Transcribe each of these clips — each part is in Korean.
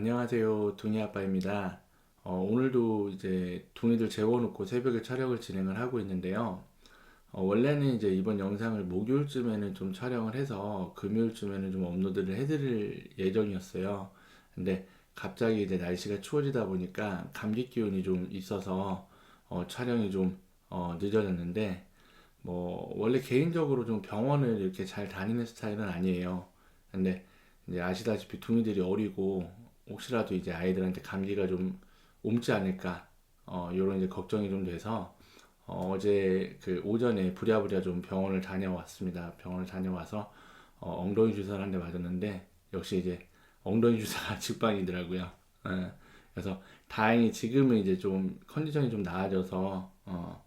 안녕하세요. 동희 아빠입니다. 어, 오늘도 이제 동희들 재워놓고 새벽에 촬영을 진행을 하고 있는데요. 어, 원래는 이제 이번 영상을 목요일쯤에는 좀 촬영을 해서 금요일쯤에는 좀 업로드를 해드릴 예정이었어요. 근데 갑자기 이제 날씨가 추워지다 보니까 감기 기운이 좀 있어서 어, 촬영이 좀 어, 늦어졌는데 뭐 원래 개인적으로 좀 병원을 이렇게 잘 다니는 스타일은 아니에요. 근데 이제 아시다시피 둥이들이 어리고 혹시라도 이제 아이들한테 감기가 좀 옮지 않을까 어 요런 이제 걱정이 좀 돼서 어, 어제 그 오전에 부랴부랴 좀 병원을 다녀왔습니다. 병원을 다녀와서 어, 엉덩이 주사를 한 대 맞았는데 역시 이제 엉덩이 주사가 직방이더라고요. 예. 그래서 다행히 지금은 이제 좀 컨디션이 좀 나아져서 어,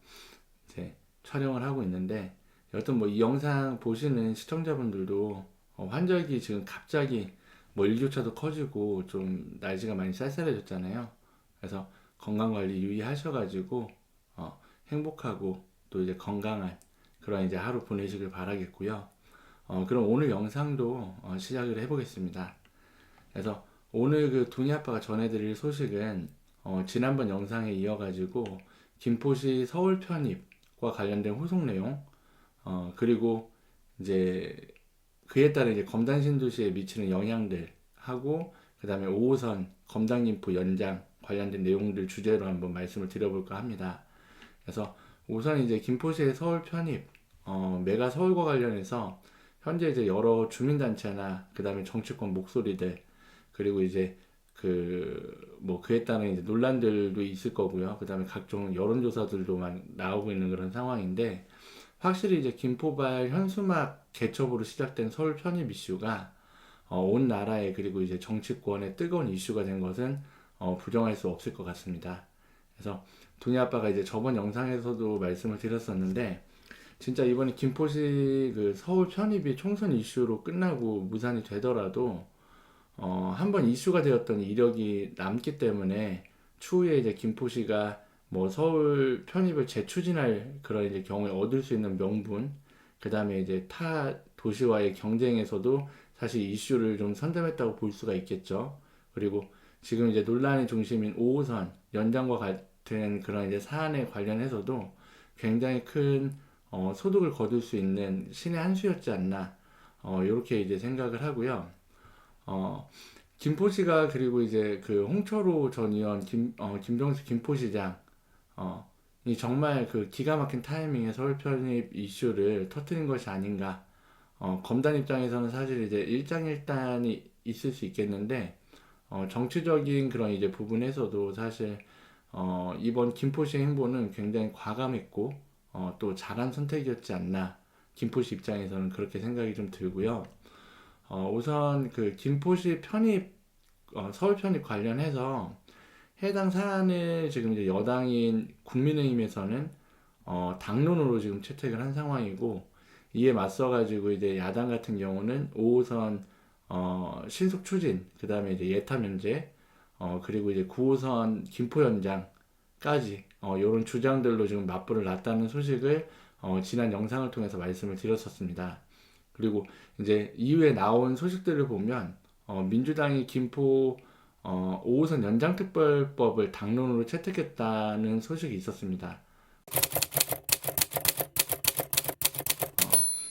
이제 촬영을 하고 있는데 여튼 뭐 이 영상 보시는 시청자분들도 어, 환절기 지금 갑자기 뭐 일교차도 커지고 좀 날씨가 많이 쌀쌀해졌잖아요. 그래서 건강 관리 유의하셔가지고 어, 행복하고 또 이제 건강한 그런 이제 하루 보내시길 바라겠고요. 어, 그럼 오늘 영상도 어, 시작을 해보겠습니다. 그래서 오늘 그 동희 아빠가 전해드릴 소식은 어, 지난번 영상에 이어가지고 김포시 서울 편입과 관련된 후속 내용 어, 그리고 이제 그에 따라 이제 검단 신도시에 미치는 영향들 하고 그 다음에 5호선 검단김포 연장 관련된 내용들 주제로 한번 말씀을 드려볼까 합니다. 그래서 우선 이제 김포시의 서울 편입 어, 메가 서울과 관련해서 현재 이제 여러 주민단체나 그 다음에 정치권 목소리들 그리고 이제 그 뭐 그에 따른 이제 논란들도 있을 거고요. 그 다음에 각종 여론조사들도 막 나오고 있는 그런 상황인데 확실히 이제 김포발 현수막 개첩으로 시작된 서울 편입 이슈가 어, 온 나라에 그리고 이제 정치권의 뜨거운 이슈가 된 것은 어, 부정할 수 없을 것 같습니다. 그래서 동희 아빠가 이제 저번 영상에서도 말씀을 드렸었는데 진짜 이번에 김포시 그 서울 편입이 총선 이슈로 끝나고 무산이 되더라도 어, 한번 이슈가 되었던 이력이 남기 때문에 추후에 이제 김포시가 뭐 서울 편입을 재추진할 그런 이제 경우에 얻을 수 있는 명분, 그 다음에 이제 타 도시와의 경쟁에서도 사실 이슈를 좀 선점했다고 볼 수가 있겠죠. 그리고 지금 이제 논란의 중심인 5호선 연장과 같은 그런 이제 사안에 관련해서도 굉장히 큰 어, 소득을 거둘 수 있는 신의 한 수였지 않나, 어, 이렇게 이제 생각을 하고요. 어, 김포시가 그리고 이제 그 홍철호 전 의원, 김, 어, 김정수 김포시장, 어, 이 정말 그 기가 막힌 타이밍에 서울 편입 이슈를 터트린 것이 아닌가. 어, 검단 입장에서는 사실 이제 일장일단이 있을 수 있겠는데, 어, 정치적인 그런 이제 부분에서도 사실, 어, 이번 김포시 행보는 굉장히 과감했고, 어, 또 잘한 선택이었지 않나. 김포시 입장에서는 그렇게 생각이 좀 들고요. 어, 우선 그 김포시 편입, 어, 서울 편입 관련해서 해당 사안을 지금 이제 여당인 국민의힘에서는 어, 당론으로 지금 채택을 한 상황이고 이에 맞서 가지고 이제 야당 같은 경우는 5호선 어, 신속 추진, 그 다음에 이제 예타 면제, 어, 그리고 이제 9호선 김포 연장까지 어, 이런 주장들로 지금 맞불을 놨다는 소식을 어, 지난 영상을 통해서 말씀을 드렸었습니다. 그리고 이제 이후에 나온 소식들을 보면 어, 민주당이 김포 어, 5호선 연장특별법을 당론으로 채택했다는 소식이 있었습니다.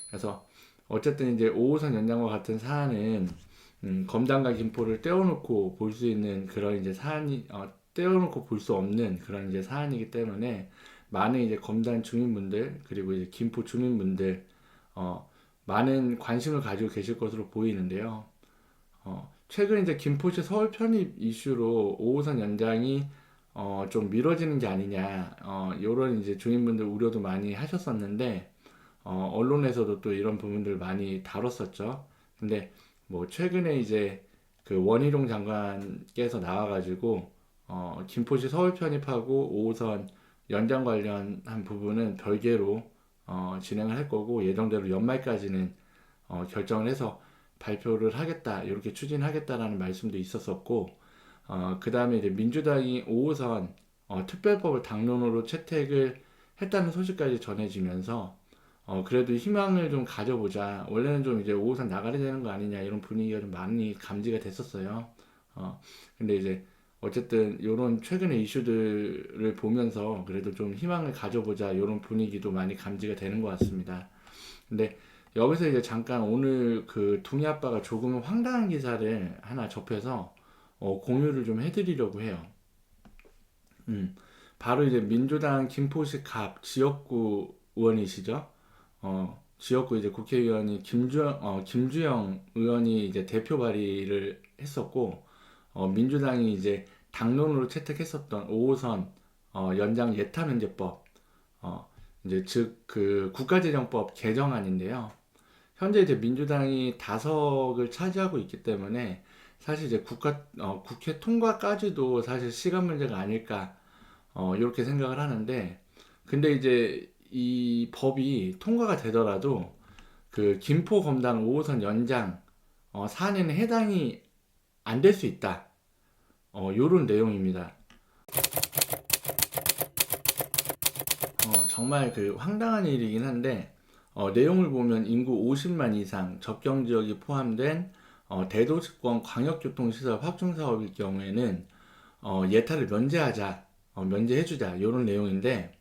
그래서 어쨌든 이제 5호선 연장과 같은 사안은 음, 검단과 김포를 떼어놓고 볼 수 있는 그런 이제 사안이 어, 떼어놓고 볼 수 없는 그런 이제 사안이기 때문에 많은 이제 검단 주민분들 그리고 이제 김포 주민분들 어, 많은 관심을 가지고 계실 것으로 보이는데요. 어, 최근 이제 김포시 서울 편입 이슈로 5호선 연장이 어, 좀 미뤄지는 게 아니냐, 어, 요런 이제 주민분들 우려도 많이 하셨었는데, 어, 언론에서도 또 이런 부분들 많이 다뤘었죠. 근데 뭐 최근에 이제 그 원희룡 장관께서 나와가지고, 어, 김포시 서울 편입하고 5호선 연장 관련한 부분은 별개로 어, 진행을 할 거고 예정대로 연말까지는 어, 결정을 해서 발표를 하겠다 이렇게 추진하겠다라는 말씀도 있었었고 어, 그 다음에 이제 민주당이 5호선 어, 특별법을 당론으로 채택을 했다는 소식까지 전해지면서 어, 그래도 희망을 좀 가져보자 원래는 좀 이제 5호선 나가야 되는 거 아니냐 이런 분위기가 좀 많이 감지가 됐었어요 어, 근데 이제 어쨌든 이런 최근의 이슈들을 보면서 그래도 좀 희망을 가져보자 이런 분위기도 많이 감지가 되는 것 같습니다. 근데 여기서 이제 잠깐 오늘 그 둥이 아빠가 조금 황당한 기사를 하나 접해서 어, 공유를 좀 해드리려고 해요. 음, 바로 이제 민주당 김포시 갑 지역구 의원이시죠. 어, 지역구 이제 국회의원이 김주, 어, 김주영 의원이 이제 대표 발의를 했었고, 어, 민주당이 이제 당론으로 채택했었던 5호선 어, 연장 예타 면제법, 어, 이제 즉 그 국가재정법 개정안인데요. 현재 이제 민주당이 다석을 차지하고 있기 때문에 사실 이제 국가 어, 국회 통과까지도 사실 시간 문제가 아닐까 어, 이렇게 생각을 하는데 근데 이제 이 법이 통과가 되더라도 그 김포 검단 5호선 연장 어, 사안에는 해당이 안 될 수 있다. 어, 요런 내용입니다. 어, 정말 그 황당한 일이긴 한데 어, 내용을 보면 인구 50만 이상 접경 지역이 포함된 어, 대도시권 광역교통시설 확충 사업일 경우에는 어, 예타를 면제하자, 어, 면제해주자 이런 내용인데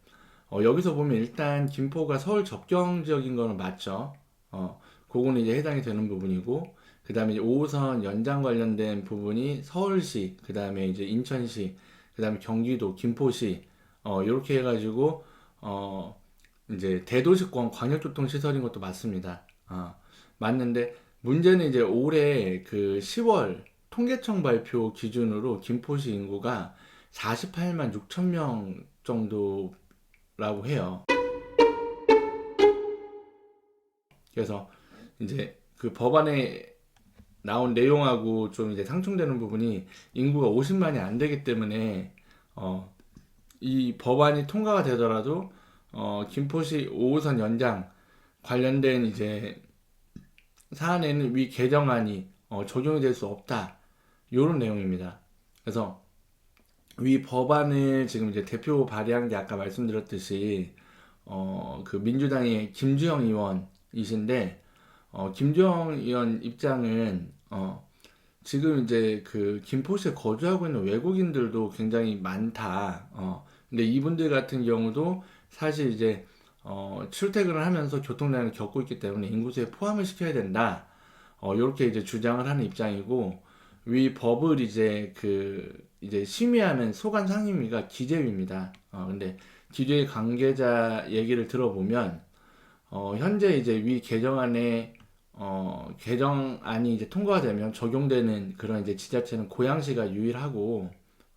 어, 여기서 보면 일단 김포가 서울 접경 지역인 거는 맞죠. 어, 그거는 이제 해당이 되는 부분이고 그 다음에 5호선 연장 관련된 부분이 서울시, 그 다음에 이제 인천시, 그 다음에 경기도, 김포시 어, 이렇게 해가지고 어, 이제 대도시권 광역교통 시설인 것도 맞습니다. 어, 맞는데 문제는 이제 올해 그 10월 통계청 발표 기준으로 김포시 인구가 48만 6천 명 정도라고 해요. 그래서 이제 그 법안에 나온 내용하고 좀 이제 상충되는 부분이 인구가 50만이 안 되기 때문에 어, 이 법안이 통과가 되더라도 어, 김포시 5호선 연장 관련된 이제 사안에는 위 개정안이 어, 적용이 될 수 없다. 요런 내용입니다. 그래서 위 법안을 지금 이제 대표 발의한 게 아까 말씀드렸듯이 어, 그 민주당의 김주영 의원이신데 어, 김주영 의원 입장은 어, 지금 이제 그 김포시에 거주하고 있는 외국인들도 굉장히 많다. 어, 근데 이분들 같은 경우도 사실 이제 어, 출퇴근을 하면서 교통난을 겪고 있기 때문에 인구수에 포함을 시켜야 된다. 어, 이렇게 이제 주장을 하는 입장이고 위 법을 이제 그 이제 심의하는 소관 상임위가 기재위입니다. 어, 근데 기재위 관계자 얘기를 들어보면 어, 현재 이제 위 개정안에 어, 개정안이 이제 통과가 되면 적용되는 그런 이제 지자체는 고양시가 유일하고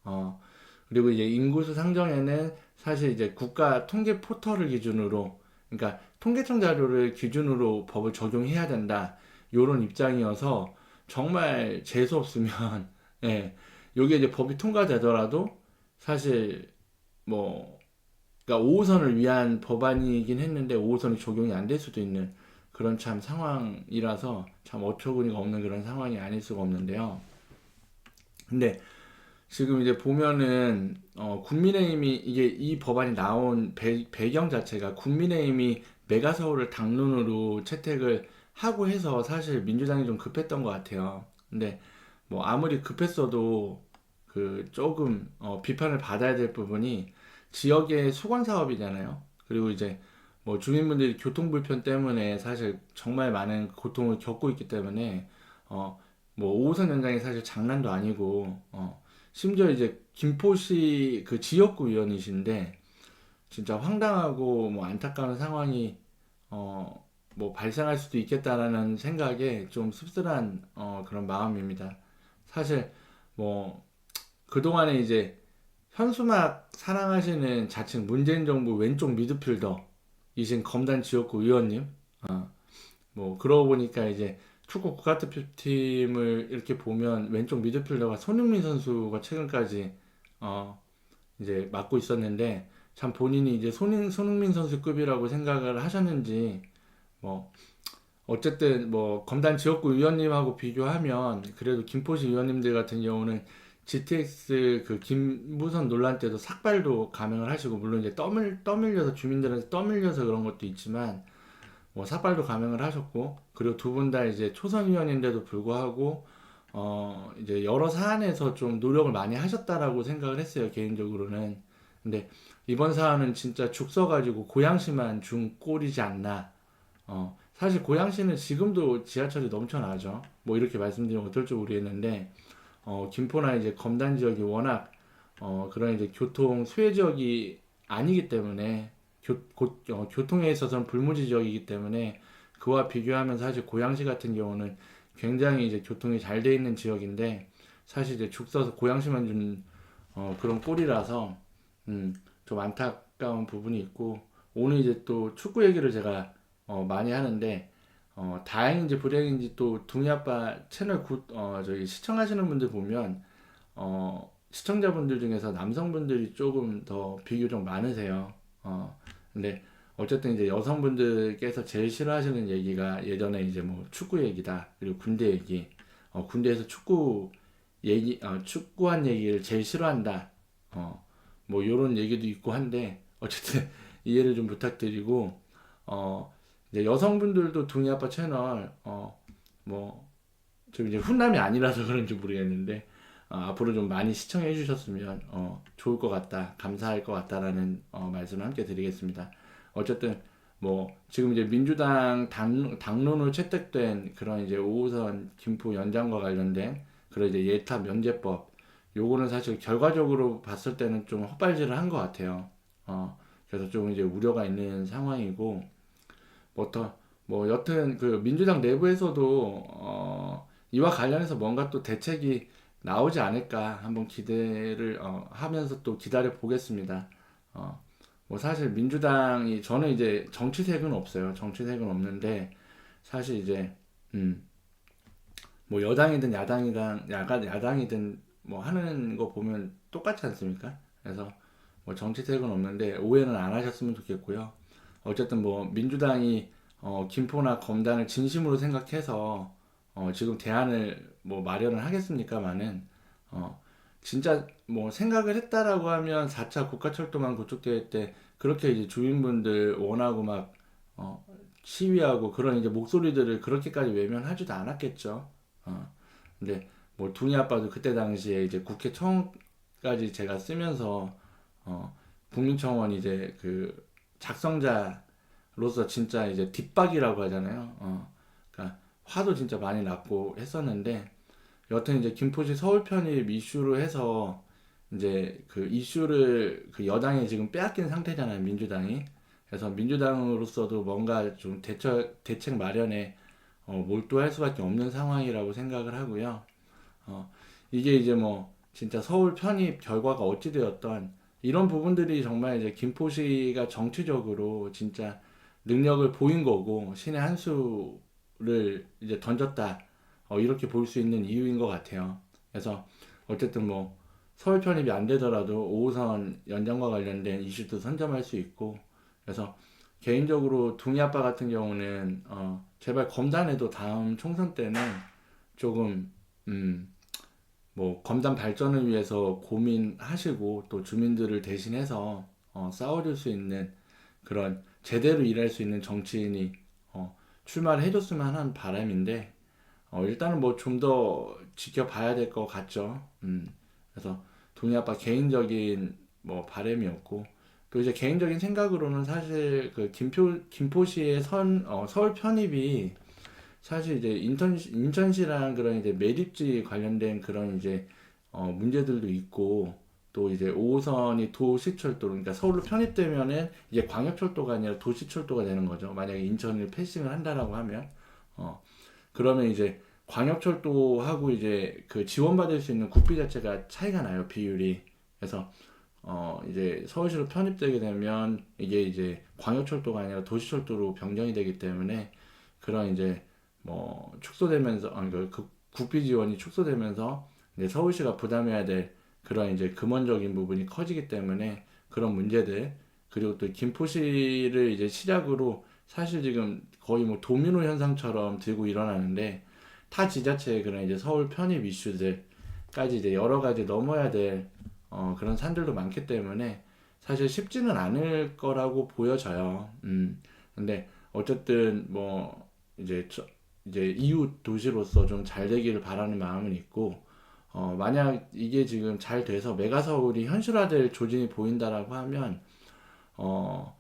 어, 그리고 이제 인구수 상정에는 사실 이제 국가 통계 포털을 기준으로 그러니까 통계청 자료를 기준으로 법을 적용해야 된다. 요런 입장이어서 정말 재수 없으면 예. 요게 이제 법이 통과되더라도 사실 뭐 그러니까 5호선을 위한 법안이긴 했는데 5호선이 적용이 안 될 수도 있는 그런 참 상황이라서 참 어처구니가 없는 그런 상황이 아닐 수가 없는데요. 근데 지금 이제 보면은 어, 국민의힘이 이게 이 법안이 나온 배, 배경 자체가 국민의힘이 메가서울을 당론으로 채택을 하고 해서 사실 민주당이 좀 급했던 것 같아요. 근데 뭐 아무리 급했어도 그 조금 어, 비판을 받아야 될 부분이 지역의 수건 사업이잖아요. 그리고 이제 뭐 주민분들이 교통 불편 때문에 사실 정말 많은 고통을 겪고 있기 때문에 어, 뭐 5호선 연장이 사실 장난도 아니고 어, 심지어 이제 김포시 그 지역구 위원이신데 진짜 황당하고 뭐 안타까운 상황이 어 뭐 발생할 수도 있겠다라는 생각에 좀 씁쓸한 어 그런 마음입니다. 사실 뭐 그동안에 이제 현수막 사랑하시는 자칭 문재인 정부 왼쪽 미드필더 이신 검단 지역구 의원님 어 뭐 그러고 보니까 이제 축구 국가대 표팀을 이렇게 보면 왼쪽 미드필더가 손흥민 선수가 최근까지 어 이제 맡고 있었는데 참 본인이 이제 손흥, 손흥민 선수급이라고 생각을 하셨는지 뭐 어쨌든 뭐 검단 지역구 위원님하고 비교하면 그래도 김포시 위원님들 같은 경우는 GTX 그 김무선 논란 때도 삭발도 감행을 하시고 물론 이제 떠밀 떠밀려서 주민들한테 떠밀려서 그런 것도 있지만 뭐 삭발도 감행을 하셨고 그리고 두 분 다 이제 초선 의원인데도 불구하고 어, 이제 여러 사안에서 좀 노력을 많이 하셨다라고 생각을 했어요, 개인적으로는. 근데 이번 사안은 진짜 죽 써가지고 고양시만 준 꼴이지 않나. 어, 사실 고양시는 지금도 지하철이 넘쳐나죠. 뭐 이렇게 말씀드리면 어떨지 모르겠는데, 어, 김포나 이제 검단 지역이 워낙, 어, 그런 이제 교통 수혜 지역이 아니기 때문에, 교, 고- 어, 교통에 있어서는 불무지 지역이기 때문에, 그와 비교하면 사실 고양시 같은 경우는 굉장히 이제 교통이 잘 돼 있는 지역인데, 사실 이제 죽 써서 고양시만 준, 어, 그런 꼴이라서, 음, 좀 안타까운 부분이 있고, 오늘 이제 또 축구 얘기를 제가 어, 많이 하는데, 어, 다행인지 불행인지 또 둥이 아빠 채널 구, 어, 저기 시청하시는 분들 보면, 어, 시청자분들 중에서 남성분들이 조금 더 비교적 많으세요. 어, 근데 어쨌든 이제 여성분들께서 제일 싫어하시는 얘기가 예전에 이제 뭐 축구 얘기다. 그리고 군대 얘기. 어, 군대에서 축구 얘기, 어, 축구한 얘기를 제일 싫어한다. 어, 뭐 요런 얘기도 있고 한데 어쨌든 이해를 좀 부탁드리고 어 이제 여성분들도 둥이 아빠 채널 어뭐 좀 이제 훈남이 아니라서 그런지 모르겠는데 어, 앞으로 좀 많이 시청해 주셨으면 어 좋을 것 같다 감사할 것 같다라는 어 말씀을 함께 드리겠습니다. 어쨌든 뭐 지금 이제 민주당 당, 당론으로 채택된 그런 이제 5호선 김포 연장과 관련된 그런 이제 예타 면제법 요거는 사실 결과적으로 봤을 때는 좀 헛발질을 한 것 같아요. 어, 그래서 좀 이제 우려가 있는 상황이고, 뭐, 더, 뭐, 여튼 그 민주당 내부에서도, 어, 이와 관련해서 뭔가 또 대책이 나오지 않을까 한번 기대를, 어, 하면서 또 기다려 보겠습니다. 어, 뭐 사실 민주당이, 저는 이제 정치색은 없어요. 정치색은 없는데, 사실 이제, 음, 뭐 여당이든 야당이든, 야가, 야당이든 뭐 하는 거 보면 똑같지 않습니까? 그래서 뭐 정치색은 없는데 오해는 안 하셨으면 좋겠고요. 어쨌든 뭐 민주당이 어, 김포나 검단을 진심으로 생각해서 어, 지금 대안을 뭐 마련을 하겠습니까마는 어, 진짜 뭐 생각을 했다라고 하면 4차 국가철도망 구축대회 때 그렇게 이제 주민분들 원하고 막 어, 시위하고 그런 이제 목소리들을 그렇게까지 외면하지도 않았겠죠. 어, 근데 뭐 둥이 아빠도 그때 당시에 이제 국회 청까지 제가 쓰면서 어 국민청원 이제 그 작성자로서 진짜 이제 뒷박이라고 하잖아요. 어 화도 진짜 많이 났고 했었는데 여튼 이제 김포시 서울 편입 이슈로 해서 이제 그 이슈를 그 여당이 지금 빼앗긴 상태잖아요. 민주당이. 그래서 민주당으로서도 뭔가 좀 대처 대책 마련에 어, 몰두할 수밖에 없는 상황이라고 생각을 하고요. 어, 이게 이제 뭐 진짜 서울 편입 결과가 어찌 되었던 이런 부분들이 정말 이제 김포시가 정치적으로 진짜 능력을 보인 거고 신의 한 수 를 이제 던졌다 어, 이렇게 볼 수 있는 이유인 것 같아요. 그래서 어쨌든 뭐 서울 편입이 안 되더라도 5호선 연장과 관련된 이슈도 선점할 수 있고 그래서 개인적으로 둥이 아빠 같은 경우는 어, 제발 검단에도 다음 총선 때는 조금 음, 뭐 검단 발전을 위해서 고민하시고 또 주민들을 대신해서 어, 싸워줄 수 있는 그런 제대로 일할 수 있는 정치인이 어, 출마를 해줬으면 하는 바람인데 어, 일단은 뭐 좀 더 지켜봐야 될 것 같죠. 음, 그래서 동희 아빠 개인적인 뭐 바람이었고 또 이제 개인적인 생각으로는 사실 그 김포 김포시의 선 어, 서울 편입이 사실 이제 인천 인천시랑 그런 이제 매립지 관련된 그런 이제 어 문제들도 있고 또 이제 5호선이 도시철도 그러니까 서울로 편입되면은 이제 광역철도가 아니라 도시철도가 되는 거죠. 만약에 인천을 패싱을 한다라고 하면. 어. 그러면 이제 광역철도하고 이제 그 지원받을 수 있는 국비 자체가 차이가 나요 비율이. 그래서 어 이제 서울시로 편입되게 되면 이게 이제 광역철도가 아니라 도시철도로 변경이 되기 때문에 그런 이제 뭐 축소되면서 아니 그그 국비 지원이 축소되면서 이제 서울시가 부담해야 될 그런 이제 근원적인 부분이 커지기 때문에 그런 문제들 그리고 또 김포시를 이제 시작으로 사실 지금 거의 뭐 도미노 현상처럼 들고 일어나는데 타 지자체의 그런 이제 서울 편입 이슈들까지 이제 여러 가지 넘어야 될 어, 그런 산들도 많기 때문에 사실 쉽지는 않을 거라고 보여져요. 음. 근데 어쨌든 뭐 이제 저- 이제 이웃 도시로서 좀 잘 되기를 바라는 마음은 있고 어, 만약 이게 지금 잘 돼서 메가서울이 현실화될 조짐이 보인다라고 하면 어,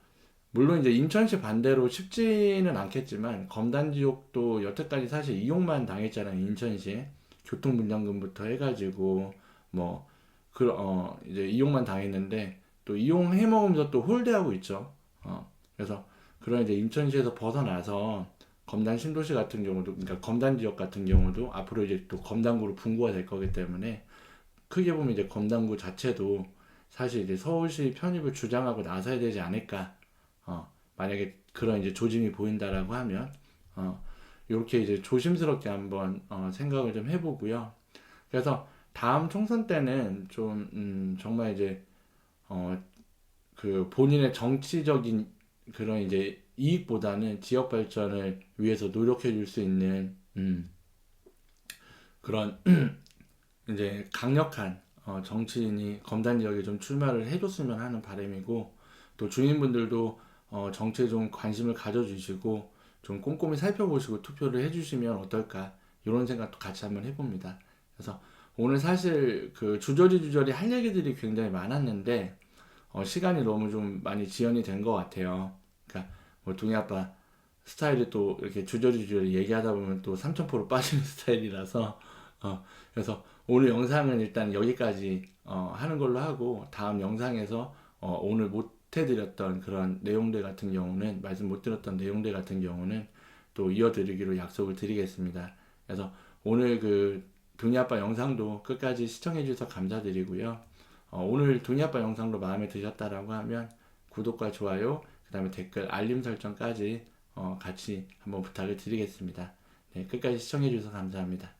물론 이제 인천시 반대로 쉽지는 않겠지만 검단 지역도 여태까지 사실 이용만 당했잖아요. 인천시 교통분담금부터 해가지고 뭐 그, 어, 이제 이용만 당했는데 또 이용해 먹으면서 또 홀대하고 있죠. 어, 그래서 그런 이제 인천시에서 벗어나서 검단 신도시 같은 경우도 그러니까 검단 지역 같은 경우도 앞으로 이제 또 검단구로 분구가 될 거기 때문에 크게 보면 이제 검단구 자체도 사실 이제 서울시 편입을 주장하고 나서야 되지 않을까. 어, 만약에 그런 이제 조짐이 보인다라고 하면 어, 이렇게 이제 조심스럽게 한번 어, 생각을 좀 해보고요. 그래서 다음 총선 때는 좀 음, 정말 이제 어, 그 본인의 정치적인 그런 이제 이익보다는 지역 발전을 위해서 노력해 줄 수 있는 음, 그런 이제 강력한 어, 정치인이 검단 지역에 좀 출마를 해줬으면 하는 바람이고 또 주민분들도 어, 정치에 좀 관심을 가져주시고 좀 꼼꼼히 살펴보시고 투표를 해주시면 어떨까 이런 생각도 같이 한번 해봅니다. 그래서 오늘 사실 그 주저리 주저리 할 얘기들이 굉장히 많았는데 어, 시간이 너무 좀 많이 지연이 된 것 같아요. 동희 아빠 스타일이 또 이렇게 주저리 주저리 얘기하다 보면 또 삼천포로 빠지는 스타일이라서 어, 그래서 오늘 영상은 일단 여기까지 어, 하는 걸로 하고 다음 영상에서 어, 오늘 못 해드렸던 그런 내용들 같은 경우는 말씀 못 드렸던 내용들 같은 경우는 또 이어드리기로 약속을 드리겠습니다. 그래서 오늘 그 동희 아빠 영상도 끝까지 시청해 주셔서 감사드리고요. 어, 오늘 동희 아빠 영상도 마음에 드셨다라고 하면 구독과 좋아요, 그 다음에 댓글, 알림 설정까지 어, 같이 한번 부탁을 드리겠습니다. 네, 끝까지 시청해 주셔서 감사합니다.